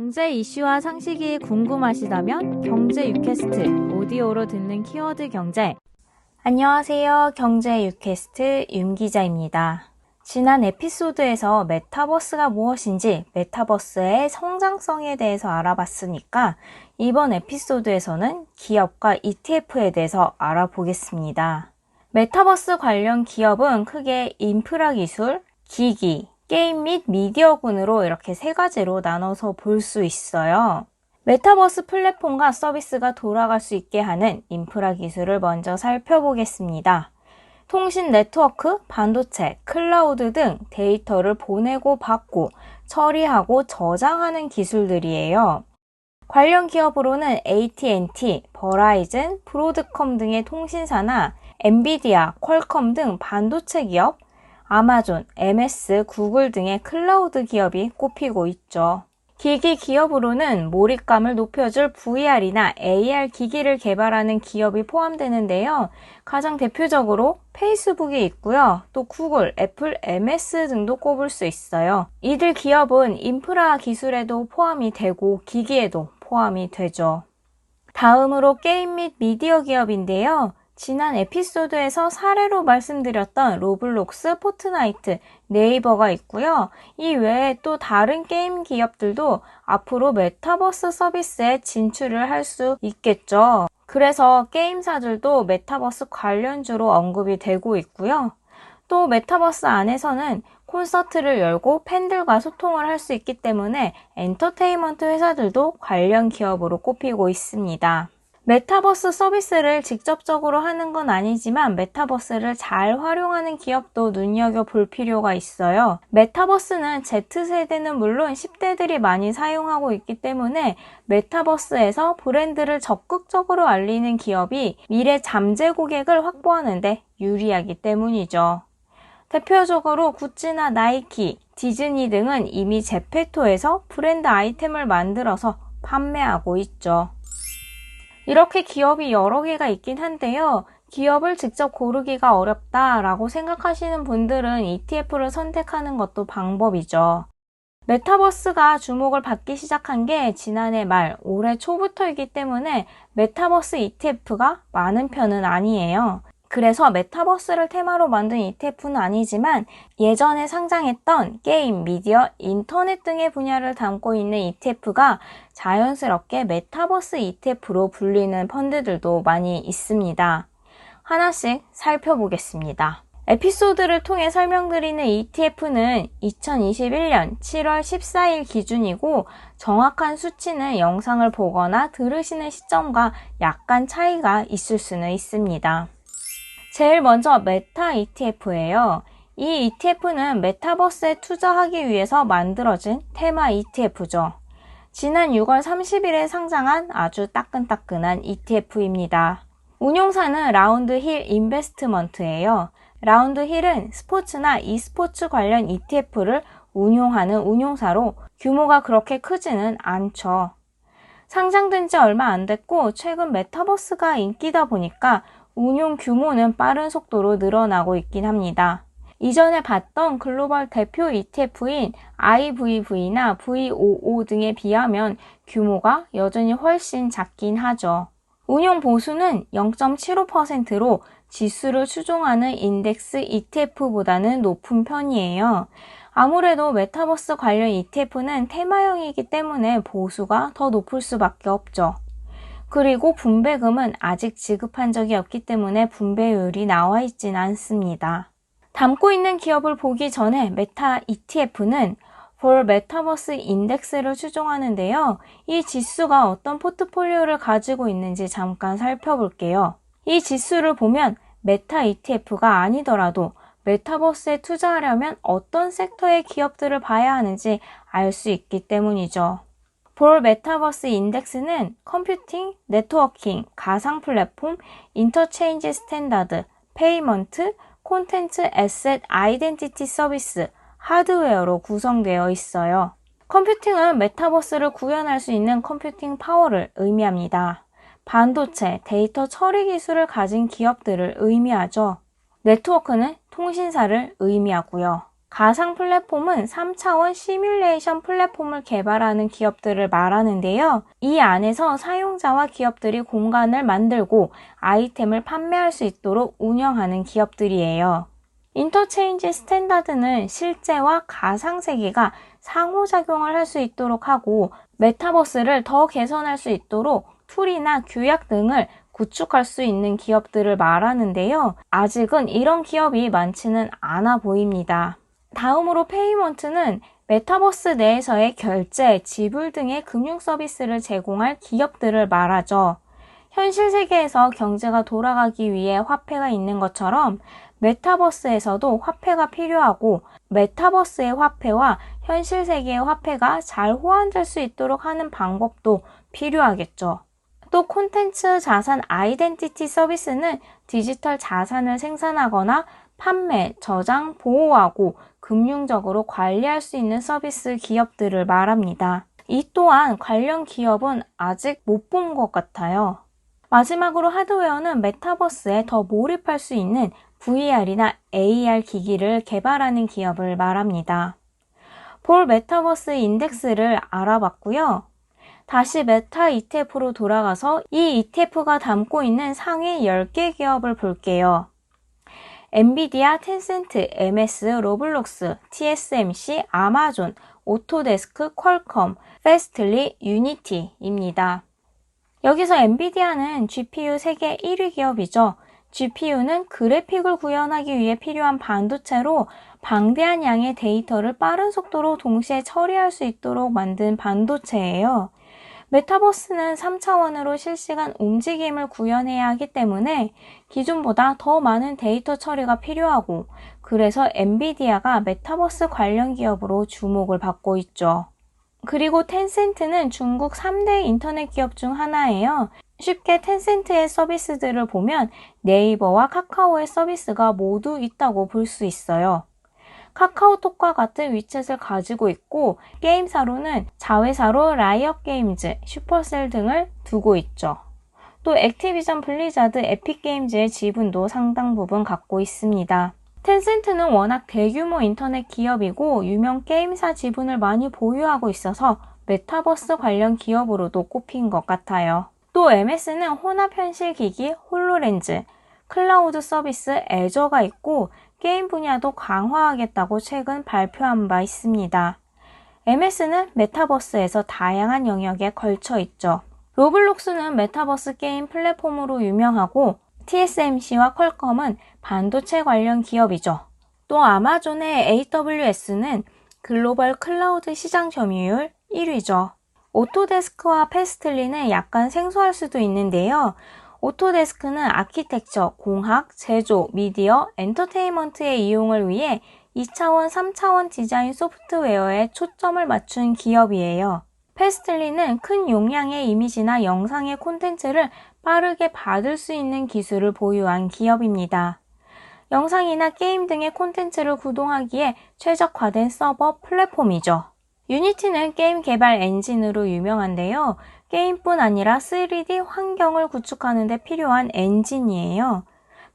경제 이슈와 상식이 궁금하시다면 경제 유캐스트 오디오로 듣는 키워드 경제 안녕하세요. 경제 유캐스트 윤 기자입니다. 지난 에피소드에서 메타버스가 무엇인지 메타버스의 성장성에 대해서 알아봤으니까 이번 에피소드에서는 기업과 ETF에 대해서 알아보겠습니다. 메타버스 관련 기업은 크게 인프라 기술, 기기, 게임 및 미디어군으로 이렇게 세 가지로 나눠서 볼 수 있어요. 메타버스 플랫폼과 서비스가 돌아갈 수 있게 하는 인프라 기술을 먼저 살펴보겠습니다. 통신 네트워크, 반도체, 클라우드 등 데이터를 보내고 받고 처리하고 저장하는 기술들이에요. 관련 기업으로는 AT&T, 버라이즌, 브로드컴 등의 통신사나 엔비디아, 퀄컴 등 반도체 기업, 아마존, MS, 구글 등의 클라우드 기업이 꼽히고 있죠. 기기 기업으로는 몰입감을 높여줄 VR이나 AR 기기를 개발하는 기업이 포함되는데요. 가장 대표적으로 페이스북이 있고요. 또 구글, 애플, MS 등도 꼽을 수 있어요. 이들 기업은 인프라 기술에도 포함이 되고 기기에도 포함이 되죠. 다음으로 게임 및 미디어 기업인데요. 지난 에피소드에서 사례로 말씀드렸던 로블록스, 포트나이트, 네이버가 있고요. 이 외에 또 다른 게임 기업들도 앞으로 메타버스 서비스에 진출을 할 수 있겠죠. 그래서 게임사들도 메타버스 관련주로 언급이 되고 있고요. 또 메타버스 안에서는 콘서트를 열고 팬들과 소통을 할 수 있기 때문에 엔터테인먼트 회사들도 관련 기업으로 꼽히고 있습니다. 메타버스 서비스를 직접적으로 하는 건 아니지만 메타버스를 잘 활용하는 기업도 눈여겨 볼 필요가 있어요. 메타버스는 Z세대는 물론 10대들이 많이 사용하고 있기 때문에 메타버스에서 브랜드를 적극적으로 알리는 기업이 미래 잠재 고객을 확보하는데 유리하기 때문이죠. 대표적으로 구찌나 나이키, 디즈니 등은 이미 제페토에서 브랜드 아이템을 만들어서 판매하고 있죠. 이렇게 기업이 여러 개가 있긴 한데요. 기업을 직접 고르기가 어렵다라고 생각하시는 분들은 ETF를 선택하는 것도 방법이죠. 메타버스가 주목을 받기 시작한 게 지난해 말, 올해 초부터이기 때문에 메타버스 ETF가 많은 편은 아니에요. 그래서 메타버스를 테마로 만든 ETF는 아니지만 예전에 상장했던 게임, 미디어, 인터넷 등의 분야를 담고 있는 ETF가 자연스럽게 메타버스 ETF로 불리는 펀드들도 많이 있습니다. 하나씩 살펴보겠습니다. 에피소드를 통해 설명드리는 ETF는 2021년 7월 14일 기준이고 정확한 수치는 영상을 보거나 들으시는 시점과 약간 차이가 있을 수는 있습니다. 제일 먼저 메타 ETF예요. 이 ETF는 메타버스에 투자하기 위해서 만들어진 테마 ETF죠. 지난 6월 30일에 상장한 아주 따끈따끈한 ETF입니다. 운용사는 라운드 힐 인베스트먼트예요. 라운드 힐은 스포츠나 e스포츠 관련 ETF를 운용하는 운용사로 규모가 그렇게 크지는 않죠. 상장된 지 얼마 안 됐고 최근 메타버스가 인기다 보니까 운용 규모는 빠른 속도로 늘어나고 있긴 합니다. 이전에 봤던 글로벌 대표 ETF인 IVV나 VOO 등에 비하면 규모가 여전히 훨씬 작긴 하죠. 운용 보수는 0.75%로 지수를 추종하는 인덱스 ETF보다는 높은 편이에요. 아무래도 메타버스 관련 ETF는 테마형이기 때문에 보수가 더 높을 수밖에 없죠. 그리고 분배금은 아직 지급한 적이 없기 때문에 분배율이 나와 있진 않습니다. 담고 있는 기업을 보기 전에 메타 ETF는 볼 메타버스 인덱스를 추종하는데요. 이 지수가 어떤 포트폴리오를 가지고 있는지 잠깐 살펴볼게요. 이 지수를 보면 메타 ETF가 아니더라도 메타버스에 투자하려면 어떤 섹터의 기업들을 봐야 하는지 알 수 있기 때문이죠. 볼 메타버스 인덱스는 컴퓨팅, 네트워킹, 가상 플랫폼, 인터체인지 스탠다드, 페이먼트, 콘텐츠 에셋 아이덴티티 서비스, 하드웨어로 구성되어 있어요. 컴퓨팅은 메타버스를 구현할 수 있는 컴퓨팅 파워를 의미합니다. 반도체, 데이터 처리 기술을 가진 기업들을 의미하죠. 네트워크는 통신사를 의미하고요. 가상 플랫폼은 3차원 시뮬레이션 플랫폼을 개발하는 기업들을 말하는데요. 이 안에서 사용자와 기업들이 공간을 만들고 아이템을 판매할 수 있도록 운영하는 기업들이에요. 인터체인지 스탠다드는 실제와 가상 세계가 상호작용을 할 수 있도록 하고 메타버스를 더 개선할 수 있도록 툴이나 규약 등을 구축할 수 있는 기업들을 말하는데요. 아직은 이런 기업이 많지는 않아 보입니다. 다음으로 페이먼트는 메타버스 내에서의 결제, 지불 등의 금융 서비스를 제공할 기업들을 말하죠. 현실 세계에서 경제가 돌아가기 위해 화폐가 있는 것처럼 메타버스에서도 화폐가 필요하고 메타버스의 화폐와 현실 세계의 화폐가 잘 호환될 수 있도록 하는 방법도 필요하겠죠. 또 콘텐츠 자산 아이덴티티 서비스는 디지털 자산을 생산하거나 판매, 저장, 보호하고 금융적으로 관리할 수 있는 서비스 기업들을 말합니다. 이 또한 관련 기업은 아직 못 본 것 같아요. 마지막으로 하드웨어는 메타버스에 더 몰입할 수 있는 VR이나 AR 기기를 개발하는 기업을 말합니다. 볼 메타버스 인덱스를 알아봤고요. 다시 메타 ETF로 돌아가서 이 ETF가 담고 있는 상위 10개 기업을 볼게요. 엔비디아, 텐센트, MS, 로블록스, TSMC, 아마존, 오토데스크, 퀄컴, 페스틀리, 유니티입니다. 여기서 엔비디아는 GPU 세계 1위 기업이죠. GPU는 그래픽을 구현하기 위해 필요한 반도체로 방대한 양의 데이터를 빠른 속도로 동시에 처리할 수 있도록 만든 반도체예요. 메타버스는 3차원으로 실시간 움직임을 구현해야 하기 때문에 기존보다 더 많은 데이터 처리가 필요하고 그래서 엔비디아가 메타버스 관련 기업으로 주목을 받고 있죠. 그리고 텐센트는 중국 3대 인터넷 기업 중 하나예요. 쉽게 텐센트의 서비스들을 보면 네이버와 카카오의 서비스가 모두 있다고 볼 수 있어요. 카카오톡과 같은 위챗을 가지고 있고 게임사로는 자회사로 라이엇 게임즈, 슈퍼셀 등을 두고 있죠. 또 액티비전 블리자드 에픽게임즈의 지분도 상당 부분 갖고 있습니다. 텐센트는 워낙 대규모 인터넷 기업이고 유명 게임사 지분을 많이 보유하고 있어서 메타버스 관련 기업으로도 꼽힌 것 같아요. 또 MS는 혼합 현실 기기 홀로렌즈, 클라우드 서비스 애저가 있고 게임 분야도 강화하겠다고 최근 발표한 바 있습니다. MS는 메타버스에서 다양한 영역에 걸쳐 있죠. 로블록스는 메타버스 게임 플랫폼으로 유명하고 TSMC와 퀄컴은 반도체 관련 기업이죠. 또 아마존의 AWS는 글로벌 클라우드 시장 점유율 1위죠. 오토데스크와 페스틀리는 약간 생소할 수도 있는데요. 오토데스크는 아키텍처, 공학, 제조, 미디어, 엔터테인먼트의 이용을 위해 2차원, 3차원 디자인 소프트웨어에 초점을 맞춘 기업이에요. 페스틀리는 큰 용량의 이미지나 영상의 콘텐츠를 빠르게 받을 수 있는 기술을 보유한 기업입니다. 영상이나 게임 등의 콘텐츠를 구동하기에 최적화된 서버 플랫폼이죠. 유니티는 게임 개발 엔진으로 유명한데요. 게임뿐 아니라 3D 환경을 구축하는 데 필요한 엔진이에요.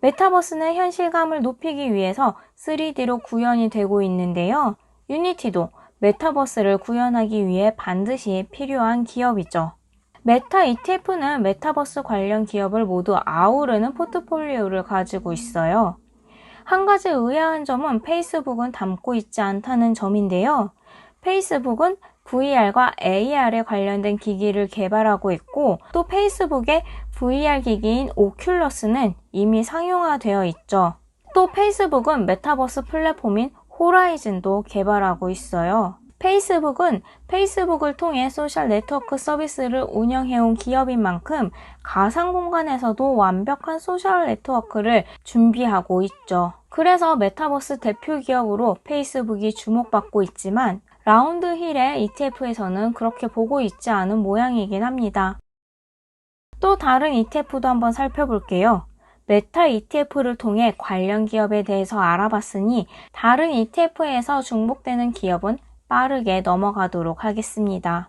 메타버스는 현실감을 높이기 위해서 3D로 구현이 되고 있는데요. 유니티도 메타버스를 구현하기 위해 반드시 필요한 기업이죠. 메타 ETF는 메타버스 관련 기업을 모두 아우르는 포트폴리오를 가지고 있어요. 한 가지 의아한 점은 페이스북은 담고 있지 않다는 점인데요. 페이스북은 VR과 AR에 관련된 기기를 개발하고 있고 또 페이스북의 VR 기기인 오큘러스는 이미 상용화되어 있죠. 또 페이스북은 메타버스 플랫폼인 호라이즌도 개발하고 있어요. 페이스북은 페이스북을 통해 소셜 네트워크 서비스를 운영해온 기업인 만큼 가상 공간에서도 완벽한 소셜 네트워크를 준비하고 있죠. 그래서 메타버스 대표 기업으로 페이스북이 주목받고 있지만 라운드 힐의 ETF에서는 그렇게 보고 있지 않은 모양이긴 합니다. 또 다른 ETF도 한번 살펴볼게요. 메타 ETF를 통해 관련 기업에 대해서 알아봤으니 다른 ETF에서 중복되는 기업은 빠르게 넘어가도록 하겠습니다.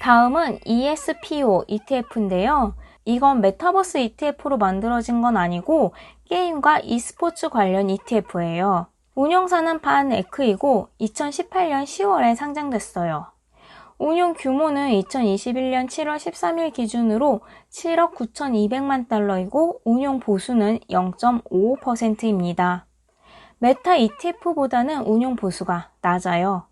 다음은 ESPO ETF인데요. 이건 메타버스 ETF로 만들어진 건 아니고 게임과 e스포츠 관련 ETF예요. 운용사는 반에크이고 2018년 10월에 상장됐어요. 운용 규모는 2021년 7월 13일 기준으로 7억 9,200만 달러이고 운용 보수는 0.55%입니다. 메타 ETF보다는 운용 보수가 낮아요.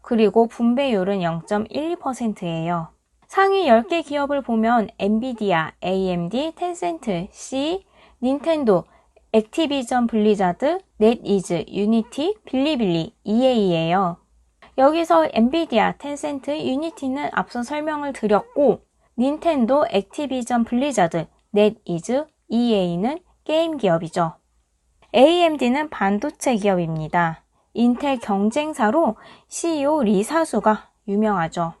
그리고 분배율은 0.12%예요. 상위 10개 기업을 보면 엔비디아, AMD, 텐센트, C, 닌텐도, 액티비전 블리자드, 넷이즈, 유니티, 빌리빌리, EA예요. 여기서 엔비디아, 텐센트, 유니티는 앞서 설명을 드렸고 닌텐도, 액티비전 블리자드, 넷이즈, EA는 게임 기업이죠. AMD는 반도체 기업입니다. 인텔 경쟁사로 CEO 리 사수가 유명하죠.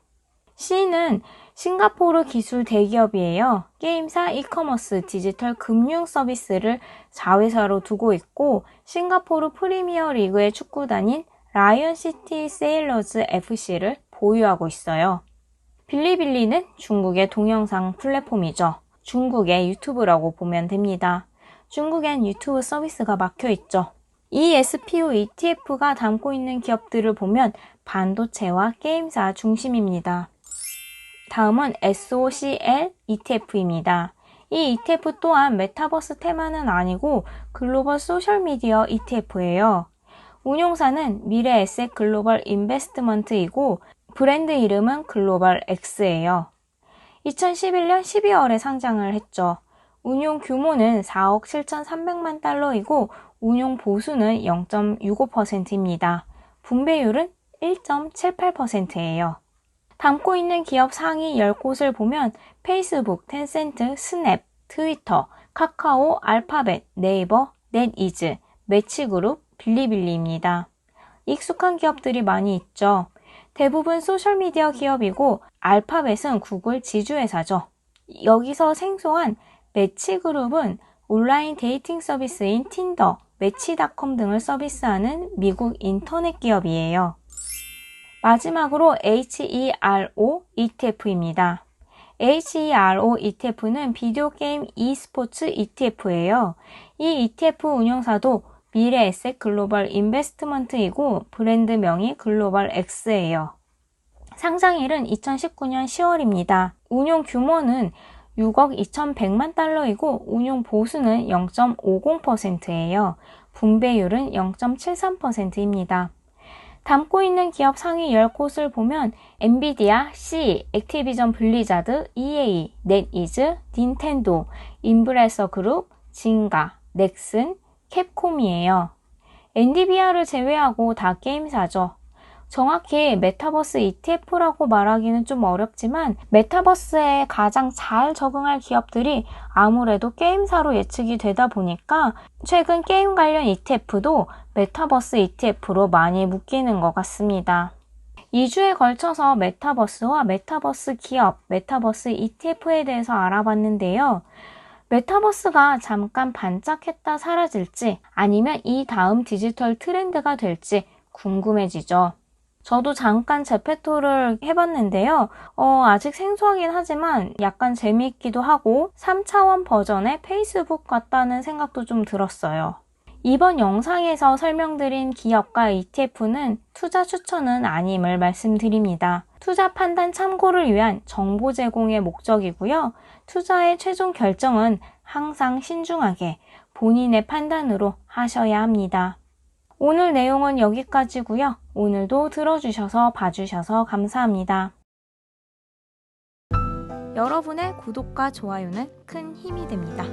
C는 싱가포르 기술 대기업이에요. 게임사, 이커머스, 디지털 금융 서비스를 자회사로 두고 있고 싱가포르 프리미어 리그의 축구단인 라이언시티 세일러즈 FC를 보유하고 있어요. 빌리빌리는 중국의 동영상 플랫폼이죠. 중국의 유튜브라고 보면 됩니다. 중국엔 유튜브 서비스가 막혀 있죠. 이 SPO ETF가 담고 있는 기업들을 보면 반도체와 게임사 중심입니다. 다음은 SOCL ETF입니다. 이 ETF 또한 메타버스 테마는 아니고 글로벌 소셜미디어 ETF예요. 운용사는 미래 에셋 글로벌 인베스트먼트이고 브랜드 이름은 글로벌 X예요. 2011년 12월에 상장을 했죠. 운용 규모는 4억 7,300만 달러이고 운용 보수는 0.65%입니다. 분배율은 1.78%예요. 담고 있는 기업 상위 10곳을 보면 페이스북, 텐센트, 스냅, 트위터, 카카오, 알파벳, 네이버, 넷이즈, 매치그룹, 빌리빌리입니다. 익숙한 기업들이 많이 있죠. 대부분 소셜미디어 기업이고 알파벳은 구글 지주회사죠. 여기서 생소한 매치그룹은 온라인 데이팅 서비스인 틴더, 매치닷컴 등을 서비스하는 미국 인터넷 기업이에요. 마지막으로 HERO ETF입니다. HERO ETF는 비디오 게임 e스포츠 ETF예요. 이 ETF 운영사도 미래 에셋 글로벌 인베스트먼트이고 브랜드명이 글로벌 X예요. 상장일은 2019년 10월입니다. 운용 규모는 6억 2,100만 달러이고 운용 보수는 0.50%예요. 분배율은 0.73%입니다. 담고 있는 기업 상위 10곳을 보면 엔비디아, C, 액티비전 블리자드, EA, 넷이즈, 닌텐도, 인브레서 그룹, 진가, 넥슨, 캡콤이에요. 엔디비아를 제외하고 다 게임사죠. 정확히 메타버스 ETF라고 말하기는 좀 어렵지만 메타버스에 가장 잘 적응할 기업들이 아무래도 게임사로 예측이 되다 보니까 최근 게임 관련 ETF도 메타버스 ETF로 많이 묶이는 것 같습니다. 2주에 걸쳐서 메타버스와 메타버스 기업, 메타버스 ETF에 대해서 알아봤는데요. 메타버스가 잠깐 반짝했다 사라질지 아니면 이 다음 디지털 트렌드가 될지 궁금해지죠. 저도 잠깐 제페토를 해봤는데요. 어, 아직 생소하긴 하지만 약간 재미있기도 하고 3차원 버전의 페이스북 같다는 생각도 좀 들었어요. 이번 영상에서 설명드린 기업과 ETF는 투자 추천은 아님을 말씀드립니다. 투자 판단 참고를 위한 정보 제공의 목적이고요. 투자의 최종 결정은 항상 신중하게 본인의 판단으로 하셔야 합니다. 오늘 내용은 여기까지고요. 오늘도 들어주셔서 봐주셔서 감사합니다. 여러분의 구독과 좋아요는 큰 힘이 됩니다.